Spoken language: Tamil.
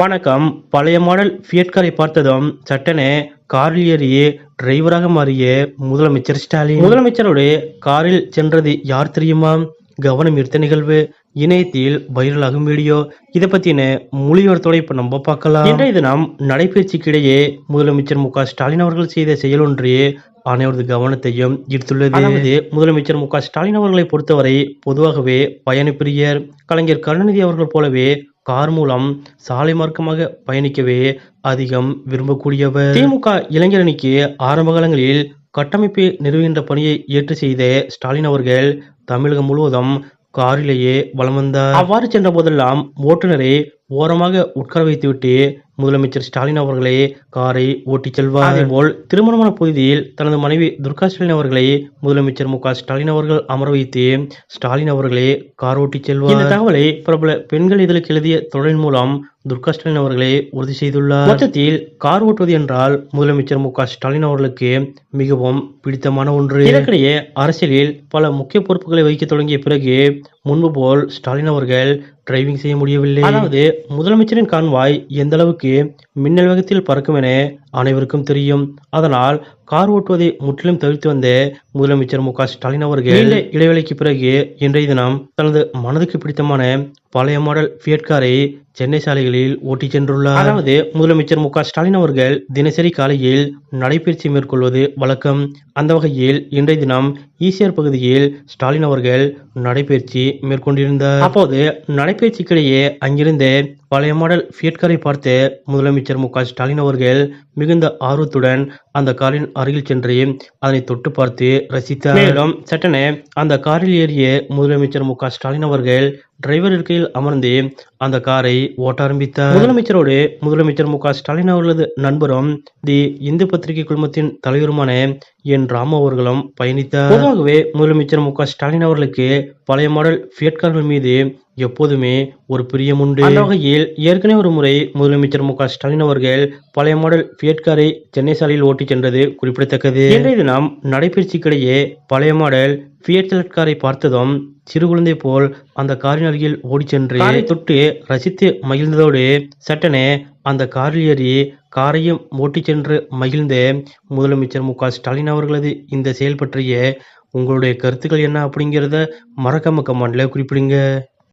வணக்கம். பழைய மாடல் ஃபியட் காரை பார்த்ததும் சட்டென காரில் ஏறி டிரைவராக மாறிய முதலமைச்சர் ஸ்டாலின். முதலமைச்சரோடு காரில் சென்றது யார் தெரியுமா? கவனம் ஈர்த்த நிகழ்வு. இணையத்தில் வைரலாகும் வீடியோ. இதை பத்தின மொழியோரத்தோட இப்ப நம்ம பார்க்கலாம். இன்றைய தினம் நடைபயிற்சிக்கிடையே முதலமைச்சர் மு ஸ்டாலின் அவர்கள் செய்த செயல் ஒன்று அனைவரது கவனத்தையும் ஈர்த்துள்ளது. அதாவது முதலமைச்சர் மு ஸ்டாலின் அவர்களை பொறுத்தவரை பொதுவாகவே பயணப்பிரியர் கலைஞர் கருணாநிதி அவர்கள் போலவே கார் மூலம் சாலை மார்க்கமாக பயணிக்கவே அதிகம் விரும்பக்கூடியவர். திமுக இளைஞரணிக்கு ஆரம்ப காலங்களில் கட்டமைப்பு நிறுவுகின்ற பணியை ஏற்று செய்த ஸ்டாலின் அவர்கள் தமிழகம் முழுவதும் காரிலேயே வலம் வந்தார். அவ்வாறு சென்ற போதெல்லாம் ஓட்டுநரை ஓரமாக உட்கார வைத்துவிட்டு முதலமைச்சர் ஸ்டாலின் அவர்களே காரை ஓட்டிச் செல்வார். அதேபோல் திருமணமான பகுதியில் தனது மனைவி துர்கா ஸ்டாலின் அவர்களை முதலமைச்சர் மு ஸ்டாலின் அவர்கள் அமர வைத்து ஸ்டாலின் அவர்களே கார் ஓட்டிச் செல்வார். இந்த தகவலை பிரபல பெண்கள் இதழுக்கு எழுதிய தொடரின் மூலம் துர்கா ஸ்டாலின் அவர்களே உறுதி செய்துள்ளார். மொத்தத்தில் கார் ஓட்டுவது என்றால் முதலமைச்சர் மு ஸ்டாலின் அவர்களுக்கு மிகவும் பிடித்தமான ஒன்று. இதற்கிடையே அரசியலில் பல முக்கிய பொறுப்புகளை வகிக்க தொடங்கிய பிறகு முன்பு போல் ஸ்டாலின் அவர்கள் டிரைவிங் செய்ய முடியவில்லை. அதாவது முதலமைச்சரின் கான்வாய் எந்த அளவுக்கு மின்னல் வேகத்தில் பறக்கும் என அனைவருக்கும் தெரியும். அதனால் கார் ஓட்டுவதை முற்றிலும் தவிர்த்து வந்த முதலமைச்சர் மு க ஸ்டாலின் அவர்கள் இடைவெளிக்கு பிறகு இன்றைய தினம் தனது மனதுக்கு பிடித்தமான பழைய மாடல் ஃபியட் காரை சென்னை சாலைகளில் ஓட்டிச் சென்றுள்ளார். அதாவது முதலமைச்சர் மு ஸ்டாலின் அவர்கள் தினசரி காலையில் நடைபயிற்சி மேற்கொள்வது வழக்கம். அந்த வகையில் இன்றைய தினம் ஈசிஆர் பகுதியில் ஸ்டாலின் அவர்கள் நடைபயிற்சி மேற்கொண்டிருந்தார். அப்போது நடைபயிற்சிக்கிடையே அங்கிருந்த பழைய மாடல் ஃபியட் பார்த்து முதலமைச்சர் மு ஸ்டாலின் அவர்கள் மிகுந்த ஆர்வத்துடன் அந்த காரின் அருகில் சென்று அதனை தொட்டு பார்த்து ரசித்தார். மேலும் சட்டென அந்த காரில் ஏறிய முதலமைச்சர் மு க ஸ்டாலின் அவர்கள் டிரைவர் இருக்கையில் அமர்ந்து அந்த காரை ஓட்ட ஆரம்பித்தார். முதலமைச்சரோடு முதலமைச்சர் மு க ஸ்டாலின் அவர்களது நண்பரும் தி இந்து பத்திரிகை குழுமத்தின் தலைவருமான என் ராமு அவர்களும் பயணித்தார். பொதுவாகவே முதலமைச்சர் மு க ஸ்டாலின் அவர்களுக்கு பழைய மாடல் ஃபியட் கார்கள் மீது எப்போதுமே ஒரு பிரியம் உண்டு. அந்த வகையில் ஏற்கனவே ஒரு முறை முதலமைச்சர் மு க ஸ்டாலின் அவர்கள் பழைய மாடல் ஃபியட் காரை சென்னை சாலையில் ஓட்டிச் சென்றது குறிப்பிடத்தக்கது. இன்றைய தினம் நடைபயிற்சிக்கிடையே பழைய மாடல் ஃபியட் செலட் காரை பார்த்ததும் சிறு குழந்தை போல் அந்த காரின் அருகில் ஓடிச் சென்று காரை தொட்டு ரசித்து மகிழ்ந்ததோடு சட்டென அந்த காரில் ஏறி காரையும் ஓட்டிச் சென்று மகிழ்ந்த முதலமைச்சர் மு ஸ்டாலின் அவர்களது இந்த செயல் பற்றிய உங்களுடைய கருத்துக்கள் என்ன அப்படிங்கிறத மறக்காம கமெண்ட்ல குறிப்பிடுங்க.